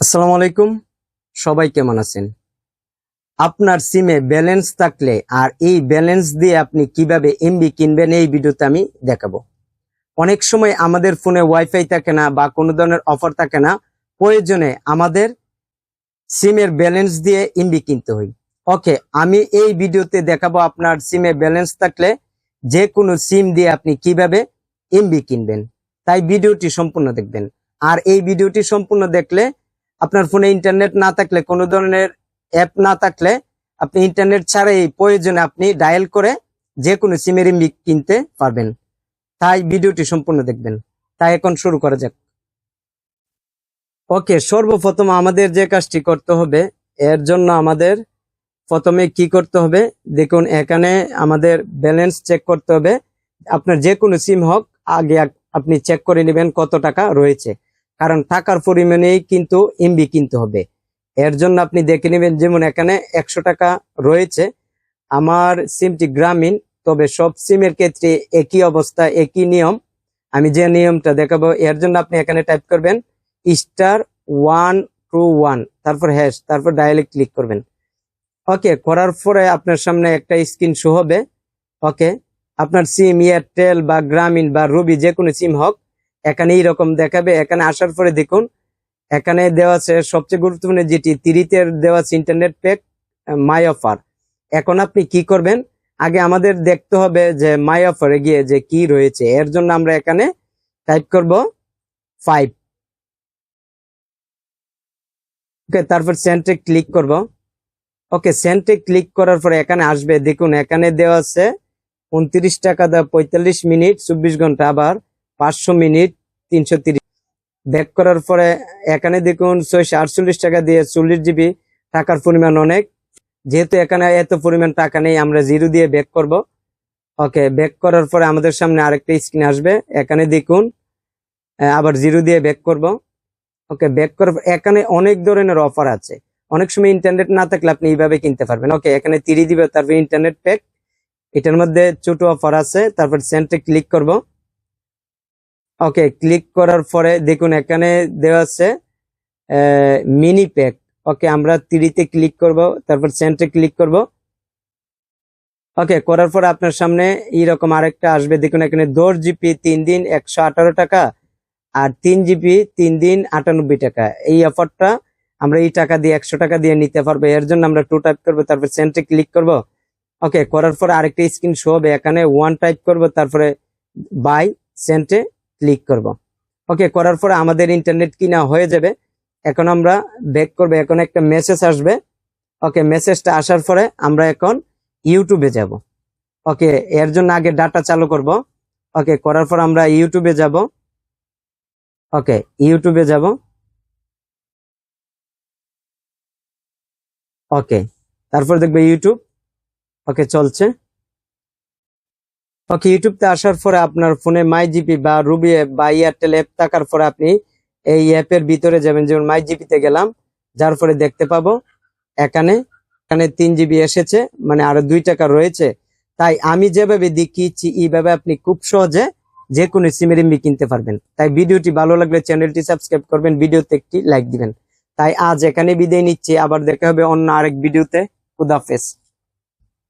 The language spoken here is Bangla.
আসসালামু আলাইকুম। সবাই কেমন আছেন? আপনার সিমে ব্যালেন্স থাকলে আর এই ব্যালেন্স দিয়ে আপনি কীভাবে এমবি কিনবেন এই ভিডিওতে আমি দেখাবো। অনেক সময় আমাদের ফোনে ওয়াইফাই থাকে না বা কোনো ধরনের অফার থাকে না, প্রয়োজনে আমাদের সিমের ব্যালেন্স দিয়ে এমবি কিনতে হয়। ওকে আমি এই ভিডিওতে দেখাবো আপনার সিমে ব্যালেন্স থাকলে যে কোনো সিম দিয়ে আপনি কীভাবে এমবি কিনবেন। তাই ভিডিওটি সম্পূর্ণ দেখবেন। আর এই ভিডিওটি সম্পূর্ণ দেখলে আপনার ফোনে ইন্টারনেট না থাকলে, কোনো ধরনের অ্যাপ না থাকলে, আপনি ইন্টারনেট ছাড়াই প্রয়োজনে আপনি ডায়াল করে যে কোনো সিমের এমবি কিনতে পারবেন। তাই ভিডিওটি সম্পূর্ণ দেখবেন। তাই এখন শুরু করা যাক। ওকে, সর্বপ্রথম আমাদের যে কাজটি করতে হবে, এর জন্য আমাদের প্রথমে কি করতে হবে, দেখুন এখানে আমাদের ব্যালেন্স চেক করতে হবে। আপনার যে কোনো সিম হোক, আগে আপ- আপনি চেক করে নেবেন কত টাকা রয়েছে। কারণ টাকার পরিমাণেই কিন্তু এমবি কিনতে হবে। এর জন্য আপনি দেখে নেবেন যেমন এখানে একশো টাকা রয়েছে। আমার সিমটি গ্রামীণ, তবে সব সিমের ক্ষেত্রে একই অবস্থা, একই নিয়ম। আমি যে নিয়মটা দেখাবো, এর জন্য আপনি এখানে টাইপ করবেন স্টার ওয়ান টু ওয়ান তারপর হ্যাশ তারপর ডায়ালে ক্লিক করবেন। ওকে করার পরে আপনার সামনে একটা স্ক্রিন শো হবে। ওকে আপনার সিম এয়ারটেল বা গ্রামীণ বা রবি যে কোনো সিম হোক এখানে এইরকম দেখাবে, এখানে আসার পরে দেখুন, এখানে দেওয়া আছে সবচেয়ে গুরুত্বপূর্ণ যেটি, তিরিতের দেওয়া আছে ইন্টারনেট প্যাক মাই অফার এখন আপনি কি করবেন? আগে আমাদের দেখতে হবে যে মাই অফারে গিয়ে যে কি রয়েছে। এর জন্য আমরা এখানে টাইপ করব ফাইভ ওকে তারপর সেন্টে ক্লিক করব। ওকে সেন্টে ক্লিক করার পরে এখানে আসবে। দেখুন, এখানে দেওয়া আছে, উনত্রিশ টাকা দা পঁয়তাল্লিশ মিনিট, চব্বিশ ঘণ্টা আবার পাঁচশো মিনিট তিনশো ব্যাক করার পরে এখানে দেখুন ছয়শো আটচল্লিশ টাকা দিয়ে চল্লিশ জিবি টাকার পরিমাণ অনেক। যেহেতু এখানে এত পরিমাণ টাকা নেই, আমরা জিরো দিয়ে ব্যাক করব। ওকে, ব্যাক করার পরে আমাদের সামনে আরেকটা স্ক্রিন আসবে। এখানে দেখুন আবার জিরো দিয়ে ব্যাক করব। ওকে, ব্যাক করার এখানে অনেক ধরনের অফার আছে। অনেক সময় ইন্টারনেট না থাকলে আপনি এইভাবে কিনতে পারবেন। ওকে, এখানে তিরি দিবে তারপর ইন্টারনেট প্যাক। এটার মধ্যে ছোট অফার আছে। তারপর সেন্টে ক্লিক করব। ওকে ক্লিক করার পরে দেখুন এখানে দেওয়া আছে মিনি প্যাক ওকে আমরা তিরিতে ক্লিক করব, তারপর সেন্টে ক্লিক করব। ওকে করার পর আপনার সামনে এইরকম আরেকটা আসবে। দেখুন এখানে দশ জিবি তিন দিন একশো আঠারো টাকা আর তিন জিবি তিন দিন আটানব্বই টাকা। এই অফারটা আমরা এই টাকা দিয়ে একশো টাকা দিয়ে নিতে পারব। এর জন্য আমরা টু টাইপ করব, তারপর সেন্টে ক্লিক করব। ওকে করার পর আরেকটা স্ক্রিন শো হবে। এখানে ওয়ান টাইপ করব, তারপরে বাই সেন্টে ক্লিক করব। ওকে করার পরে আমাদের ইন্টারনেট কিনা হয়ে যাবে, এখন আমরা ব্যাক করব, এখন একটা মেসেজ আসবে। ওকে মেসেজটা আসার পরে আমরা এখন ইউটিউবে যাব। ওকে এর জন্য আগে ডাটা চালু করব। ওকে করার পর আমরা ইউটিউবে যাব। ওকে ইউটিউবে যাব। ওকে তারপর দেখবে ইউটিউব ওকে চলছে। ওকে ইউটিউবতে আসার পরে আপনার ফোনে মাই জিপি বা রুবি অ্যাপ বা এয়ারটেল অ্যাপ থাকার পরে আপনি এই অ্যাপের ভিতরে যাবেন, যেমন মাই জিপিতে গেলাম, যার পরে দেখতে পাবো, এখানে এখানে তিন জিবি এসেছে মানে আরও দুই টাকা রয়েছে। তাই আমি যেভাবে দেখিয়েছি, এইভাবে আপনি খুব সহজে যে কোনো সিমের এমবি কিনতে পারবেন। তাই ভিডিওটি ভালো লাগলে চ্যানেলটি সাবস্ক্রাইব করবেন, ভিডিওতে একটি লাইক দিবেন। তাই আজ এখানে বিদায় নিচ্ছি, আবার দেখা হবে অন্য আরেক ভিডিওতে। খুদাফেজ